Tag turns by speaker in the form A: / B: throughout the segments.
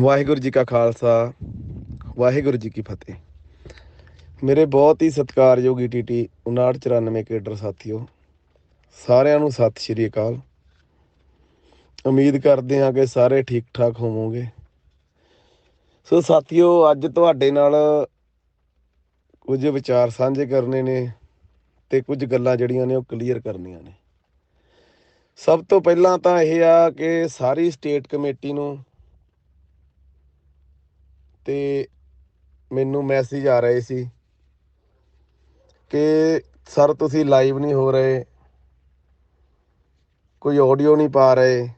A: ਵਾਹਿਗੁਰੂ ਜੀ ਕਾ ਖਾਲਸਾ, ਵਾਹਿਗੁਰੂ ਜੀ ਕੀ ਫਤਿਹ। ਮੇਰੇ ਬਹੁਤ ਹੀ ਸਤਿਕਾਰਯੋਗ ਈਟੀਟੀ 5994 ਕੇਡਰ ਸਾਥੀਓ, ਸਾਰਿਆਂ ਨੂੰ ਸਤਿ ਸ਼੍ਰੀ ਅਕਾਲ। ਉਮੀਦ ਕਰਦੇ ਹਾਂ ਕਿ ਸਾਰੇ ਠੀਕ ਠਾਕ ਹੋਵੋਗੇ। ਸੋ ਸਾਥੀਓ, ਅੱਜ ਤੁਹਾਡੇ ਨਾਲ ਕੁਝ ਵਿਚਾਰ ਸਾਂਝੇ ਕਰਨੇ ਨੇ ਤੇ ਕੁਝ ਗੱਲਾਂ ਜਿਹੜੀਆਂ ਨੇ ਉਹ ਕਲੀਅਰ ਕਰਨੀਆਂ ਨੇ। ਸਭ ਤੋਂ ਪਹਿਲਾਂ ਤਾਂ ਇਹ ਆ ਕਿ ਸਾਰੀ ਸਟੇਟ ਕਮੇਟੀ ਨੂੰ ਤੇ ਮੈਨੂੰ ਮੈਸੇਜ ਆ ਰਹੇ ਸੀ ਕਿ ਸਰ ਤੁਸੀਂ ਲਾਈਵ ਨਹੀਂ ਹੋ ਰਹੇ। ਕੋਈ ਆਡੀਓ ਨਹੀਂ ਪਾ ਰਹੇ।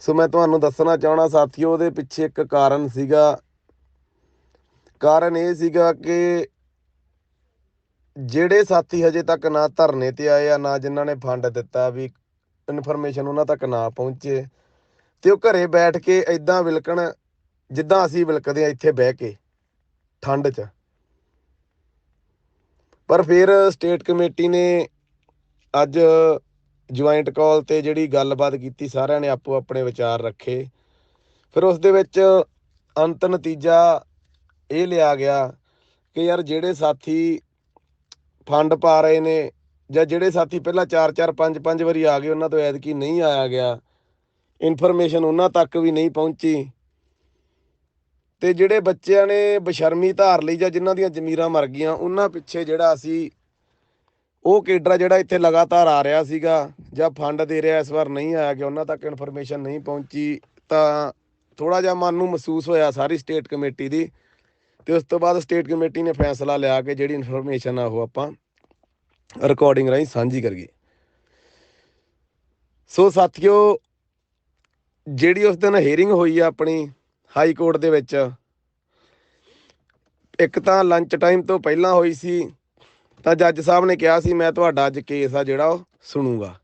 A: ਸੋ ਮੈਂ ਤੁਹਾਨੂੰ ਦੱਸਣਾ ਚਾਹਣਾ ਸਾਥੀਓ, ਉਹਦੇ ਪਿੱਛੇ ਇੱਕ ਕਾਰਨ ਸੀਗਾ। ਕਾਰਨ ਇਹ ਸੀਗਾ ਕਿ ਜਿਹੜੇ ਸਾਥੀ ਹਜੇ ਤੱਕ ਨਾ ਧਰਨੇ ਤੇ ਆਏ ਆ, ਨਾ ਜਿਨ੍ਹਾਂ ਨੇ ਫੰਡ ਦਿੱਤਾ, ਵੀ ਇਨਫੋਰਮੇਸ਼ਨ ਉਹਨਾਂ ਤੱਕ ਨਾ ਪਹੁੰਚੇ ਤੇ ਉਹ ਘਰੇ ਬੈਠ ਕੇ ਐਦਾਂ ਵਿਲਕਣ, ਜਿੱਦਾਂ ਅਸੀਂ ਵਿਲਕਦੇ ਆ ਇੱਥੇ ਬਹਿ ਕੇ, ਠੰਡ 'ਚ। ਪਰ ਫਿਰ ਸਟੇਟ ਕਮੇਟੀ ਨੇ ਅੱਜ ਜੁਆਇੰਟ ਕਾਲ ਤੇ ਜਿਹੜੀ ਗੱਲਬਾਤ ਕੀਤੀ, ਸਾਰਿਆਂ ਨੇ ਆਪੋ ਆਪਣੇ ਵਿਚਾਰ ਰੱਖੇ। ਫਿਰ ਉਸ ਦੇ ਵਿੱਚ ਅੰਤ ਨਤੀਜਾ ਇਹ ਲਿਆ ਗਿਆ ਕਿ ਯਾਰ ਜਿਹੜੇ ਸਾਥੀ ਫੰਡ ਪਾ ਰਹੇ ਨੇ ਜਾਂ ਜਿਹੜੇ ਸਾਥੀ ਪਹਿਲਾਂ 4-4 5-5 ਵਾਰੀ ਆ ਗਏ, ਉਹਨਾਂ ਤੋਂ ਐਤਕੀ ਨਹੀਂ ਆਇਆ ਗਿਆ। ਇਨਫੋਰਮੇਸ਼ਨ ਉਹਨਾਂ ਤੱਕ ਵੀ ਨਹੀਂ ਪਹੁੰਚੀ। ਤੇ ਜਿਹੜੇ ਬੱਚਿਆਂ ਨੇ ਬਸ਼ਰਮੀ ਧਾਰ ਲਈ ਜਾਂ ਜਿਨ੍ਹਾਂ ਦੀਆਂ ਜ਼ਮੀਰਾਂ ਮਰ ਗਈਆਂ, ਉਹਨਾਂ ਪਿੱਛੇ ਜਿਹੜਾ ਅਸੀਂ, ਉਹ ਕੇਡਰਾ ਜਿਹੜਾ ਇੱਥੇ ਲਗਾਤਾਰ ਆ ਰਿਹਾ ਸੀਗਾ ਜਾਂ ਫੰਡ ਦੇ ਰਿਹਾ ਇਸ ਵਾਰ ਨਹੀਂ ਆਇਆ ਕਿ ਉਹਨਾਂ ਤੱਕ ਇਨਫੋਰਮੇਸ਼ਨ ਨਹੀਂ ਪਹੁੰਚੀ, ਤਾਂ ਥੋੜਾ ਜਿਹਾ ਮਨ ਨੂੰ ਮਹਿਸੂਸ ਹੋਇਆ ਸਾਰੀ ਸਟੇਟ ਕਮੇਟੀ ਦੀ। ਤੇ ਉਸ ਤੋਂ ਬਾਅਦ ਸਟੇਟ ਕਮੇਟੀ ਨੇ ਫੈਸਲਾ ਲਿਆ ਕਿ ਜਿਹੜੀ ਇਨਫੋਰਮੇਸ਼ਨ ਆ ਉਹ ਆਪਾਂ ਰਿਕਾਰਡਿੰਗ ਰਾਹੀਂ ਸਾਂਝੀ ਕਰੀਏ। ਸੋ ਸਾਥੀਓ ਜਿਹੜੀ ਉਸ ਦਿਨ ਹੀਅਰਿੰਗ ਹੋਈ ਆ ਆਪਣੀ ਹਾਈ ਕੋਰਟ ਦੇ ਵਿੱਚ, ਇੱਕ ਤਾਂ ਲੰਚ ਟਾਈਮ ਤੋਂ ਪਹਿਲਾਂ ਹੋਈ ਸੀ, ਤਾਂ ਜੱਜ ਸਾਹਿਬ ਨੇ ਕਿਹਾ ਸੀ, ਮੈਂ ਤੁਹਾਡਾ ਅੱਜ ਕੇਸ ਆ ਜਿਹੜਾ ਉਹ ਸੁਣੂਗਾ।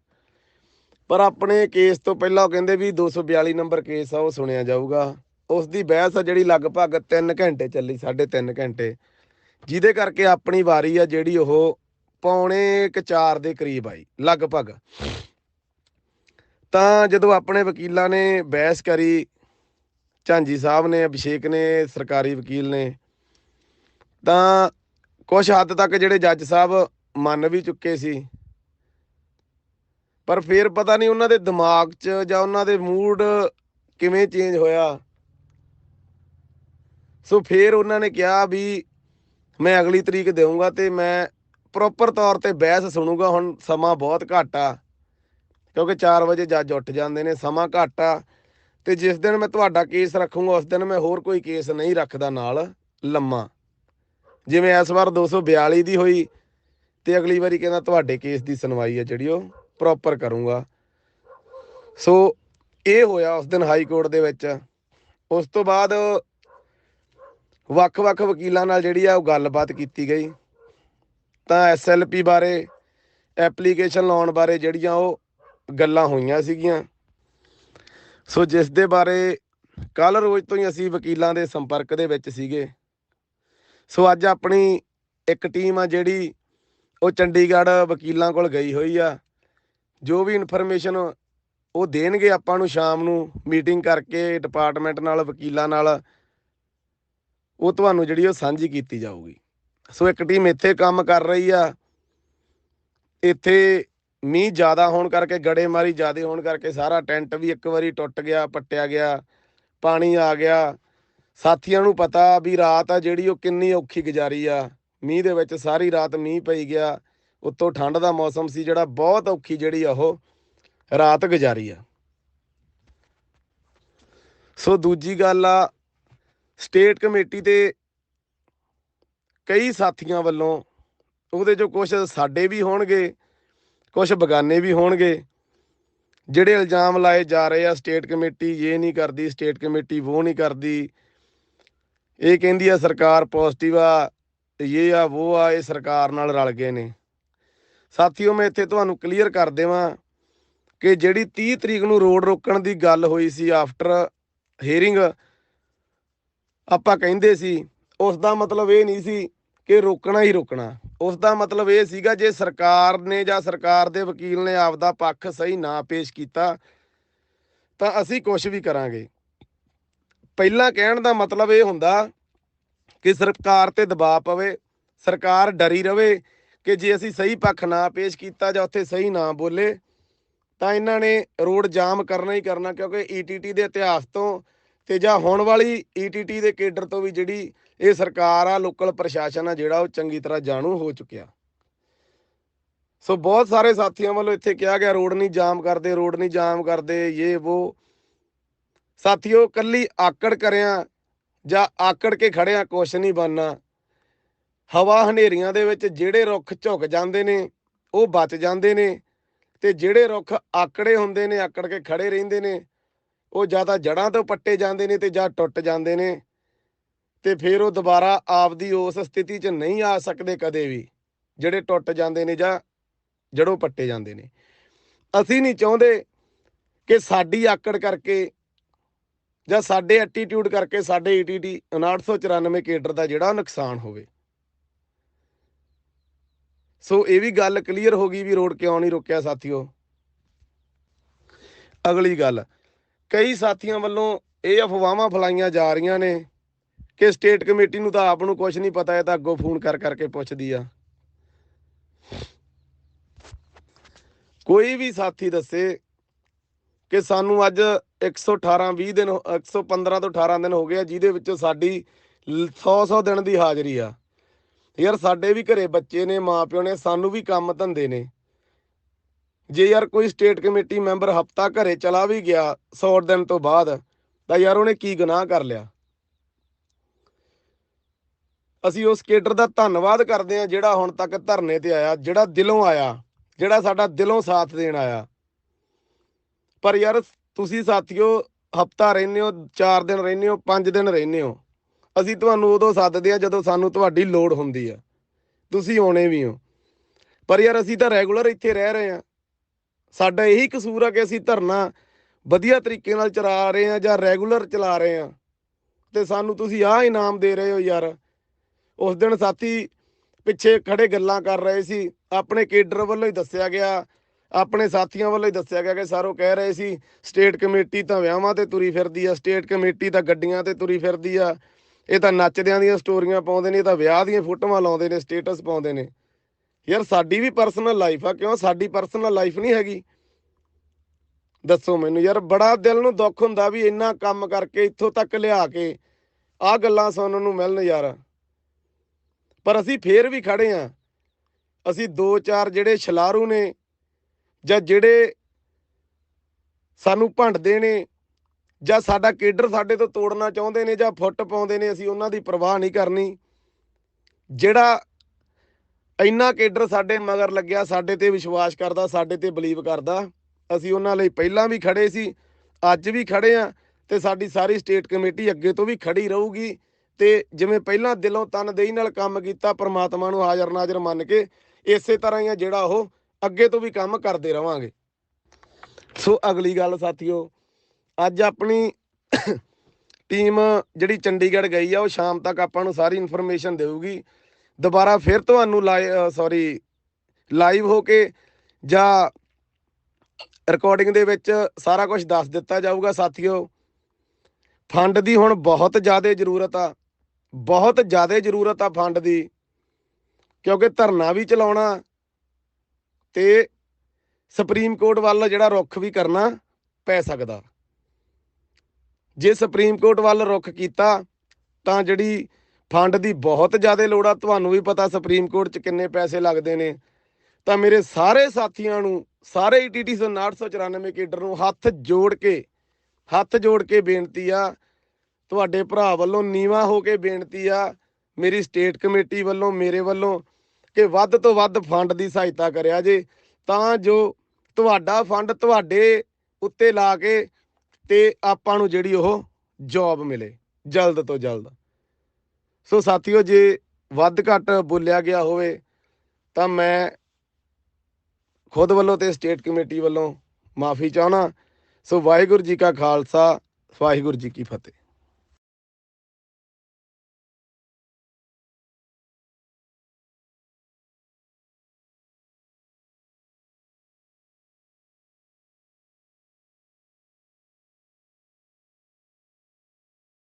A: ਪਰ ਆਪਣੇ ਕੇਸ ਤੋਂ ਪਹਿਲਾਂ ਉਹ ਕਹਿੰਦੇ ਵੀ 242 ਨੰਬਰ ਕੇਸ ਆ, ਉਹ ਸੁਣਿਆ ਜਾਊਗਾ। ਉਸ ਦੀ ਬਹਿਸ ਆ ਜਿਹੜੀ ਲਗਭਗ 3 ਘੰਟੇ ਚੱਲੀ 3.5 ਘੰਟੇ। ਜਿਹਦੇ ਕਰਕੇ ਆਪਣੀ ਵਾਰੀ ਆ ਜਿਹੜੀ ਉਹ ਪੌਣੇ 4 ਦੇ ਕਰੀਬ ਆਈ, ਲਗਭਗ। ਤਾਂ ਜਦੋਂ ਆਪਣੇ ਵਕੀਲਾਂ ਨੇ ਬਹਿਸ ਕਰੀ, ਝਾਂਜੀ ਸਾਹਿਬ ਨੇ, ਅਭਿਸ਼ੇਕ ਨੇ, ਸਰਕਾਰੀ ਵਕੀਲ ਨੇ, ਤਾਂ ਕੁਝ ਹੱਦ ਤੱਕ ਜਿਹੜੇ ਜੱਜ ਸਾਹਿਬ ਮੰਨ ਵੀ ਚੁੱਕੇ ਸੀ। ਪਰ ਫਿਰ ਪਤਾ ਨਹੀਂ ਉਹਨਾਂ ਦੇ ਦਿਮਾਗ 'ਚ ਜਾਂ ਉਹਨਾਂ ਦੇ ਮੂਡ ਕਿਵੇਂ ਚੇਂਜ ਹੋਇਆ। ਸੋ ਫਿਰ ਉਹਨਾਂ ਨੇ ਕਿਹਾ ਵੀ ਮੈਂ ਅਗਲੀ ਤਰੀਕ ਦੇਵਾਂਗਾ ਤੇ ਮੈਂ ਪ੍ਰੋਪਰ ਤੌਰ ਤੇ ਬਹਿਸ ਸੁਣੂਗਾ, ਹੁਣ ਸਮਾਂ ਬਹੁਤ ਘੱਟ ਆ। ਕਿਉਂਕਿ 4 ਵਜੇ ਜੱਜ ਉੱਠ ਜਾਂਦੇ ਨੇ, ਸਮਾਂ ਘੱਟ ਆ। ਤੇ ਜਿਸ ਦਿਨ ਮੈਂ ਤੁਹਾਡਾ ਕੇਸ ਰੱਖੂੰਗਾ, ਉਸ ਦਿਨ ਮੈਂ ਹੋਰ ਕੋਈ ਕੇਸ ਨਹੀਂ ਰੱਖਦਾ ਨਾਲ ਲੰਮਾ। ਜਿਵੇਂ ਇਸ ਵਾਰ 242 ਦੀ ਹੋਈ ਤੇ ਅਗਲੀ ਵਾਰੀ ਕਹਿੰਦਾ ਤੁਹਾਡੇ ਕੇਸ ਦੀ ਸੁਣਵਾਈ ਹੈ ਜਿਹੜੀ ਉਹ ਪ੍ਰੋਪਰ ਕਰੂੰਗਾ। ਸੋ ਇਹ ਹੋਇਆ ਉਸ ਦਿਨ ਹਾਈ ਕੋਰਟ ਦੇ ਵਿੱਚ। ਉਸ ਤੋਂ ਬਾਅਦ ਵੱਖ-ਵੱਖ ਵਕੀਲਾਂ ਨਾਲ ਜਿਹੜੀ ਆ ਉਹ ਗੱਲਬਾਤ ਕੀਤੀ ਗਈ। ਤਾਂ ਐਸਐਲਪੀ ਬਾਰੇ, ਐਪਲੀਕੇਸ਼ਨ ਲਾਉਣ ਬਾਰੇ ਜਿਹੜੀਆਂ ਉਹ ਗੱਲਾਂ ਹੋਈਆਂ ਸੀਗੀਆਂ। ਸੋ ਜਿਸ ਦੇ ਬਾਰੇ ਕੱਲ ਰੋਜ਼ ਤੋਂ ਹੀ ਅਸੀਂ ਵਕੀਲਾਂ ਦੇ ਸੰਪਰਕ ਦੇ ਵਿੱਚ ਸੀਗੇ। ਸੋ ਅੱਜ ਆਪਣੀ ਇੱਕ ਟੀਮ ਆ ਜਿਹੜੀ ਉਹ ਚੰਡੀਗੜ੍ਹ ਵਕੀਲਾਂ ਕੋਲ ਗਈ ਹੋਈ ਆ। ਜੋ ਵੀ ਇਨਫੋਰਮੇਸ਼ਨ ਉਹ ਦੇਣਗੇ ਆਪਾਂ ਨੂੰ ਸ਼ਾਮ ਨੂੰ ਮੀਟਿੰਗ ਕਰਕੇ ਡਿਪਾਰਟਮੈਂਟ ਨਾਲ, ਵਕੀਲਾਂ ਨਾਲ, ਉਹ ਤੁਹਾਨੂੰ ਜਿਹੜੀ ਉਹ ਸਾਂਝੀ ਕੀਤੀ ਜਾਊਗੀ। ਸੋ ਇੱਕ ਟੀਮ ਇੱਥੇ ਕੰਮ ਕਰ ਰਹੀ ਆ। ਇੱਥੇ ਮੀਂਹ ਜ਼ਿਆਦਾ ਹੋਣ ਕਰਕੇ, ਗੜੇਮਾਰੀ ਜ਼ਿਆਦਾ ਹੋਣ ਕਰਕੇ ਸਾਰਾ ਟੈਂਟ ਵੀ ਇੱਕ ਵਾਰੀ ਟੁੱਟ ਗਿਆ, ਪੱਟਿਆ ਗਿਆ, ਪਾਣੀ ਆ ਗਿਆ। ਸਾਥੀਆਂ ਨੂੰ ਪਤਾ ਵੀ ਰਾਤ ਆ ਜਿਹੜੀ ਉਹ ਕਿੰਨੀ ਔਖੀ ਗੁਜ਼ਾਰੀ ਆ। ਮੀਂਹ ਦੇ ਵਿੱਚ ਸਾਰੀ ਰਾਤ ਮੀਂਹ ਪਈ ਗਿਆ। ਉੱਤੋਂ ਠੰਡ ਦਾ ਮੌਸਮ ਸੀ ਜਿਹੜਾ ਬਹੁਤ ਔਖੀ ਜਿਹੜੀ ਆ ਉਹ ਰਾਤ ਗੁਜ਼ਾਰੀ ਆ। ਸੋ ਦੂਜੀ ਗੱਲ ਆ, ਸਟੇਟ ਕਮੇਟੀ ਤੇ ਕਈ ਸਾਥੀਆਂ ਵੱਲੋਂ ਉਹਦੇ ਚੋਂ ਕੁਝ ਸਾਡੇ ਵੀ ਹੋਣਗੇ ਕੁਝ ਬਗਾਨੇ ਵੀ ਹੋਣਗੇ। ਜਿਹੜੇ ਇਲਜ਼ਾਮ ਲਾਏ ਜਾ ਰਹੇ ਆ, ਸਟੇਟ ਕਮੇਟੀ ਇਹ ਨਹੀਂ ਕਰਦੀ, ਸਟੇਟ ਕਮੇਟੀ ਉਹ ਨਹੀਂ ਕਰਦੀ। ਇਹ ਕਹਿੰਦੀ ਆ, ਸਰਕਾਰ ਪੋਜ਼ਿਟਿਵ ਆ ਇਹ ਆ, ਉਹ ਆ, ਇਹ ਸਰਕਾਰ ਨਾਲ ਰਲ ਗਏ ਨੇ। ਸਾਥੀਓ, ਮੈਂ ਇੱਥੇ ਤੁਹਾਨੂੰ ਕਲੀਅਰ ਕਰ ਦੇਵਾਂ ਕਿ ਜਿਹੜੀ 30 ਤਰੀਕ ਨੂੰ ਰੋਡ ਰੋਕਣ ਦੀ ਗੱਲ ਹੋਈ ਸੀ, ਆਫਟਰ ਹੀਅਰਿੰਗ ਆਪਾਂ ਕਹਿੰਦੇ ਸੀ ਉਸ ਦਾ ਮਤਲਬ ਇਹ ਨਹੀਂ ਸੀ ਕਿ ਰੋਕਣਾ ਹੀ ਰੋਕਣਾ। ਉਸ ਦਾ ਮਤਲਬ ਇਹ ਸੀਗਾ ਜੇ ਸਰਕਾਰ ਨੇ ਜਾਂ ਸਰਕਾਰ ਦੇ ਵਕੀਲ ਨੇ ਆਪਦਾ ਪੱਖ ਸਹੀ ਨਾ ਪੇਸ਼ ਕੀਤਾ, ਤਾਂ ਅਸੀਂ ਕੁਝ ਵੀ ਕਰਾਂਗੇ। ਪਹਿਲਾਂ ਕਹਿਣ ਦਾ ਮਤਲਬ ਇਹ ਹੁੰਦਾ ਕਿ ਸਰਕਾਰ ਤੇ ਦਬਾਅ ਪਵੇ, ਸਰਕਾਰ ਡਰੀ ਰਵੇ ਕਿ ਜੇ ਅਸੀਂ ਸਹੀ ਪੱਖ ਨਾ ਪੇਸ਼ ਕੀਤਾ ਜਾਂ ਉੱਥੇ ਸਹੀ ਨਾ ਬੋਲੇ, ਤਾਂ ਇਹਨਾਂ ਨੇ ਰੋਡ ਜਾਮ ਕਰਨਾ ਹੀ ਕਰਨਾ ਕਿਉਂਕਿ ਈਟੀਟੀ ਦੇ ਇਤਿਹਾਸ ਤੋਂ ਤੇ ਜਾਂ ਹੋਣ ਵਾਲੀ ਈਟੀਟੀ ਦੇ ਕੇਡਰ ਤੋਂ ਵੀ ਜਿਹੜੀ ਇਹ ਸਰਕਾਰ ਆ, ਲੋਕਲ ਪ੍ਰਸ਼ਾਸਨ ਆ, ਜਿਹੜਾ ਉਹ ਚੰਗੀ ਤਰ੍ਹਾਂ ਜਾਣੂ ਹੋ ਚੁੱਕਿਆ। ਸੋ ਬਹੁਤ ਸਾਰੇ ਸਾਥੀਆਂ ਵੱਲੋਂ ਇੱਥੇ ਕਿਹਾ ਗਿਆ, ਰੋਡ ਨਹੀਂ ਜਾਮ ਕਰਦੇ, ਰੋਡ ਨਹੀਂ ਜਾਮ ਕਰਦੇ ਇਹ ਉਹ ਸਾਥੀਓ, ਕੱਲੀ ਆਕੜ ਕਰਿਆ ਜਾਂ ਆਕੜ ਕੇ ਖੜਿਆ ਕੁਛ ਨਹੀਂ ਬਣਨਾ। ਹਵਾ ਹਨੇਰੀਆਂ ਦੇ ਵਿੱਚ ਜਿਹੜੇ ਰੁੱਖ ਝੁਕ ਜਾਂਦੇ ਨੇ, ਉਹ ਬਚ ਜਾਂਦੇ ਨੇ ਤੇ ਜਿਹੜੇ ਰੁੱਖ ਆਕੜੇ ਹੁੰਦੇ ਨੇ, ਆਕੜ ਕੇ ਖੜੇ ਰਹਿੰਦੇ ਨੇ, ਉਹ ਜ਼ਿਆਦਾ ਜੜਾਂ ਤੋਂ ਪੱਟੇ ਜਾਂਦੇ ਨੇ ਤੇ ਜਾਂ ਟੁੱਟ ਜਾਂਦੇ ਨੇ। ਤੇ ਫਿਰ ਉਹ ਦੁਬਾਰਾ ਆਪਦੀ ਉਸ ਸਥਿਤੀ 'ਚ ਨਹੀਂ ਆ ਸਕਦੇ ਕਦੇ ਵੀ, ਜਿਹੜੇ ਟੁੱਟ ਜਾਂਦੇ ਨੇ ਜਾਂ ਜੜੋਂ ਪੱਟੇ ਜਾਂਦੇ ਨੇ। ਅਸੀਂ ਨਹੀਂ ਚਾਹੁੰਦੇ ਕਿ ਸਾਡੀ ਆਕੜ ਕਰਕੇ ਜਾਂ ਸਾਡੇ ਐਟੀਟਿਊਡ ਕਰਕੇ ਸਾਡੇ ਈਟੀਟੀ 5994 ਕੇਡਰ ਦਾ ਜਿਹੜਾ ਨੁਕਸਾਨ ਹੋਵੇ। ਸੋ ਇਹ ਵੀ ਗੱਲ ਕਲੀਅਰ ਹੋ ਗਈ ਵੀ ਰੋਡ ਕਿਉਂ ਨਹੀਂ ਰੁਕਿਆ ਸਾਥੀਓ। ਅਗਲੀ ਗੱਲ, ਕਈ ਸਾਥੀਆਂ ਵੱਲੋਂ ਇਹ ਅਫਵਾਹਾਂ ਫਲਾਈਆਂ ਜਾ ਰਹੀਆਂ ਨੇ ਕਿ ਸਟੇਟ ਕਮੇਟੀ ਨੂੰ ਤਾਂ ਆਪ ਨੂੰ ਕੁਝ ਨਹੀਂ ਪਤਾ, ਇਹ ਤਾਂ ਅੱਗੋਂ ਫੋਨ ਕਰ ਕਰਕੇ ਪੁੱਛਦੀ ਆ। ਕੋਈ ਵੀ ਸਾਥੀ ਦੱਸੇ ਕਿ ਸਾਨੂੰ ਅੱਜ 118 20 ਦਿਨ 115 ਤੋਂ 18 ਦਿਨ ਹੋ ਗਏ ਆ, ਜਿਹਦੇ ਵਿੱਚੋਂ ਸਾਡੀ 100 100 ਦਿਨ ਦੀ ਹਾਜ਼ਰੀ ਆ। ਯਾਰ ਸਾਡੇ ਵੀ ਘਰੇ ਬੱਚੇ ਨੇ, ਮਾਪਿਓ ਨੇ, ਸਾਨੂੰ ਵੀ ਕੰਮ ਧੰਦੇ ਨੇ। ਜੇ ਯਾਰ ਕੋਈ ਸਟੇਟ ਕਮੇਟੀ ਮੈਂਬਰ ਹਫਤਾ ਘਰੇ ਚਲਾ ਵੀ ਗਿਆ 100 ਦਿਨ ਤੋਂ ਬਾਅਦ, ਤਾਂ ਯਾਰ ਉਹਨੇ ਕੀ ਗੁਨਾਹ ਕਰ ਲਿਆ? ਅਸੀਂ ਉਸ ਕੇਡਰ ਦਾ ਧੰਨਵਾਦ ਕਰਦੇ ਹਾਂ ਜਿਹੜਾ ਹੁਣ ਤੱਕ ਧਰਨੇ ਤੇ ਆਇਆ, ਜਿਹੜਾ ਦਿਲੋਂ ਆਇਆ, ਜਿਹੜਾ ਸਾਡਾ ਦਿਲੋਂ ਸਾਥ ਦੇਣ ਆਇਆ। ਪਰ ਯਾਰ, ਤੁਸੀਂ ਸਾਥੀਓ, ਹਫਤਾ ਰਹਿੰਦੇ ਹੋ 4 ਦਿਨ ਰਹਿੰਦੇ ਹੋ 5 ਦਿਨ ਰਹਿੰਦੇ ਹੋ। ਅਸੀਂ ਤੁਹਾਨੂੰ ਉਦੋਂ ਸੱਦਦੇ ਆ ਜਦੋਂ ਸਾਨੂੰ ਤੁਹਾਡੀ ਲੋੜ ਹੁੰਦੀ ਆ। ਤੁਸੀਂ ਆਉਣੇ ਵੀ ਹੋ। ਪਰ ਯਾਰ, ਅਸੀਂ ਤਾਂ ਰੈਗੂਲਰ ਇੱਥੇ ਰਹਿ ਰਹੇ ਆ ਸਾਡਾ ਇਹੀ ਕਸੂਰ ਆ ਕਿ ਅਸੀਂ ਧਰਨਾ ਵਧੀਆ ਤਰੀਕੇ ਨਾਲ ਚਲਾ ਰਹੇ ਆ ਜਾਂ ਰੈਗੂਲਰ ਚਲਾ ਰਹੇ ਆ ਤੇ ਸਾਨੂੰ ਤੁਸੀਂ ਆਹ ਇਨਾਮ ਦੇ ਰਹੇ ਹੋ ਯਾਰ। ਉਸ ਦਿਨ ਸਾਥੀ ਪਿੱਛੇ ਖੜੇ ਗੱਲਾਂ ਕਰ ਰਹੇ ਸੀ। ਆਪਣੇ ਕੇਡਰ ਵੱਲੋਂ ਹੀ ਦੱਸਿਆ ਗਿਆ, ਆਪਣੇ ਸਾਥੀਆਂ ਵੱਲੋਂ ਹੀ ਦੱਸਿਆ ਗਿਆ ਕਿ ਸਾਰੋ ਕਹਿ ਰਹੇ ਸੀ ਸਟੇਟ ਕਮੇਟੀ ਤਾਂ ਵਿਆਹਾਂ ਤੇ ਤੁਰੀ ਫਿਰਦੀ ਆ ਸਟੇਟ ਕਮੇਟੀ ਤਾਂ ਗੱਡੀਆਂ ਤੇ ਤੁਰੀ ਫਿਰਦੀ ਆ। ਇਹ ਤਾਂ ਨੱਚਦਿਆਂ ਦੀਆਂ ਸਟੋਰੀਆਂ ਪਾਉਂਦੇ ਨੇ, ਇਹ ਤਾਂ ਵਿਆਹ ਦੀਆਂ ਫੋਟੋਆਂ ਲਾਉਂਦੇ ਨੇ ਸਟੇਟਸ ਪਾਉਂਦੇ ਨੇ। ਯਾਰ ਸਾਡੀ ਵੀ ਪਰਸਨਲ ਲਾਈਫ ਆ, ਕਿਉਂ ਸਾਡੀ ਪਰਸਨਲ ਲਾਈਫ ਨਹੀਂ ਹੈਗੀ? ਦੱਸੋ ਮੈਨੂੰ ਯਾਰ, ਬੜਾ ਦਿਲ ਨੂੰ ਦੁੱਖ ਹੁੰਦਾ ਵੀ ਇੰਨਾ ਕੰਮ ਕਰਕੇ ਇੱਥੋਂ ਤੱਕ ਲਿਆ ਕੇ ਆਹ ਗੱਲਾਂ ਸੁਣਨ ਨੂੰ ਮਿਲਣ ਯਾਰ। ਪਰ ਅਸੀਂ ਫੇਰ ਵੀ ਖੜੇ ਆ। ਅਸੀਂ ਦੋ ਚਾਰ ਜਿਹੜੇ ਛਲਾਰੂ ਨੇ ਜਾਂ ਜਿਹੜੇ ਸਾਨੂੰ ਭੰਡਦੇ ਨੇ ਜਾਂ ਸਾਡਾ ਕੇਡਰ ਸਾਡੇ ਤੋਂ ਤੋੜਨਾ ਚਾਹੁੰਦੇ ਨੇ ਜਾਂ ਫੁੱਟ ਪਾਉਂਦੇ ਨੇ, ਅਸੀਂ ਉਹਨਾਂ ਦੀ ਪਰਵਾਹ ਨਹੀਂ ਕਰਨੀ। ਜਿਹੜਾ ਇੰਨਾ ਕੇਡਰ ਸਾਡੇ ਮਗਰ ਲੱਗਿਆ, ਸਾਡੇ ਤੇ ਵਿਸ਼ਵਾਸ ਕਰਦਾ, ਸਾਡੇ ਤੇ ਬਲੀਵ ਕਰਦਾ, ਅਸੀਂ ਉਹਨਾਂ ਲਈ ਪਹਿਲਾਂ ਵੀ ਖੜੇ ਸੀ, ਅੱਜ ਵੀ ਖੜੇ ਆ ਤੇ ਸਾਡੀ ਸਾਰੀ ਸਟੇਟ ਕਮੇਟੀ ਅੱਗੇ ਤੋਂ ਵੀ ਖੜੀ ਰਹੂਗੀ। ਤੇ ਜਿਵੇਂ ਪਹਿਲਾਂ ਦਿਲੋਂ ਤਨਦੇਹੀ ਨਾਲ ਕੰਮ ਕੀਤਾ, ਪ੍ਰਮਾਤਮਾ ਨੂੰ ਹਾਜ਼ਰ ਨਾਜ਼ਰ ਮੰਨ ਕੇ, ਇਸੇ ਤਰ੍ਹਾਂ ਹੀ ਆ ਜਿਹੜਾ ਉਹ ਅੱਗੇ ਤੋਂ ਵੀ ਕੰਮ ਕਰਦੇ ਰਵਾਂਗੇ। ਸੋ ਅਗਲੀ ਗੱਲ ਸਾਥੀਓ, ਅੱਜ ਆਪਣੀ ਟੀਮ ਜਿਹੜੀ ਚੰਡੀਗੜ੍ਹ ਗਈ ਆ, ਉਹ ਸ਼ਾਮ ਤੱਕ ਆਪਾਂ ਨੂੰ ਸਾਰੀ ਇਨਫੋਰਮੇਸ਼ਨ ਦੇਊਗੀ। ਦੁਬਾਰਾ ਫਿਰ ਤੁਹਾਨੂੰ ਸੌਰੀ ਲਾਈਵ ਹੋ ਕੇ ਜਾਂ ਰਿਕਾਰਡਿੰਗ ਦੇ ਵਿੱਚ ਸਾਰਾ ਕੁਝ ਦੱਸ ਦਿੱਤਾ ਜਾਊਗਾ ਸਾਥੀਓ। ਫੰਡ ਦੀ ਹੁਣ ਬਹੁਤ ਜ਼ਿਆਦਾ ਜ਼ਰੂਰਤ ਆ। ਬਹੁਤ ਜ਼ਿਆਦਾ ਜ਼ਰੂਰਤ ਆ ਫੰਡ ਦੀ, ਕਿਉਂਕਿ ਧਰਨਾ ਵੀ ਚਲਾਉਣਾ ਤੇ ਸੁਪਰੀਮ ਕੋਰਟ ਵੱਲ ਜਿਹੜਾ ਰੁੱਖ ਵੀ ਕਰਨਾ ਪੈ ਸਕਦਾ। ਜੇ ਸੁਪਰੀਮ ਕੋਰਟ ਵੱਲ ਰੁੱਖ ਕੀਤਾ, ਤਾਂ ਜਿਹੜੀ ਫੰਡ ਦੀ ਬਹੁਤ ਜ਼ਿਆਦਾ ਲੋੜ ਆ, ਤੁਹਾਨੂੰ ਵੀ ਪਤਾ ਸੁਪਰੀਮ ਕੋਰਟ 'ਚ ਕਿੰਨੇ ਪੈਸੇ ਲੱਗਦੇ ਨੇ। ਤਾਂ ਮੇਰੇ ਸਾਰੇ ਸਾਥੀਆਂ ਨੂੰ, ਸਾਰੇ ਈਟੀਟੀ 994 ਕੇਡਰ ਨੂੰ ਹੱਥ ਜੋੜ ਕੇ, ਹੱਥ ਜੋੜ ਕੇ ਬੇਨਤੀ ਆ ਤੁਹਾਡੇ ਭਰਾ ਵੱਲੋਂ ਨੀਵਾ ਹੋ ਕੇ ਬੇਨਤੀ ਆ ਮੇਰੀ ਸਟੇਟ ਕਮੇਟੀ ਵੱਲੋਂ, ਮੇਰੇ ਵੱਲੋਂ ਕਿ ਵੱਧ ਤੋਂ ਵੱਧ ਫੰਡ ਦੀ ਸਹਾਇਤਾ ਕਰਿਆ ਜੇ। ਤਾਂ ਜੋ ਤੁਹਾਡਾ ਫੰਡ ਤੁਹਾਡੇ ਉੱਤੇ ਲਾ ਕੇ ਤੇ ਆਪਾਂ ਨੂੰ ਜਿਹੜੀ ਉਹ ਜੌਬ ਮਿਲੇ, ਜਲਦ ਤੋਂ ਜਲਦ। ਸੋ ਸਾਥੀਓ, ਜੇ ਵੱਧ ਘੱਟ ਬੋਲਿਆ ਗਿਆ ਹੋਵੇ, ਤਾਂ ਮੈਂ ਖੁਦ ਵੱਲੋਂ ਤੇ ਸਟੇਟ ਕਮੇਟੀ ਵੱਲੋਂ ਮਾਫੀ ਚਾਹਣਾ ਸੋ ਵਾਹਿਗੁਰੂ ਜੀ ਕਾ ਖਾਲਸਾ, ਵਾਹਿਗੁਰੂ ਜੀ ਕੀ ਫਤਿਹ।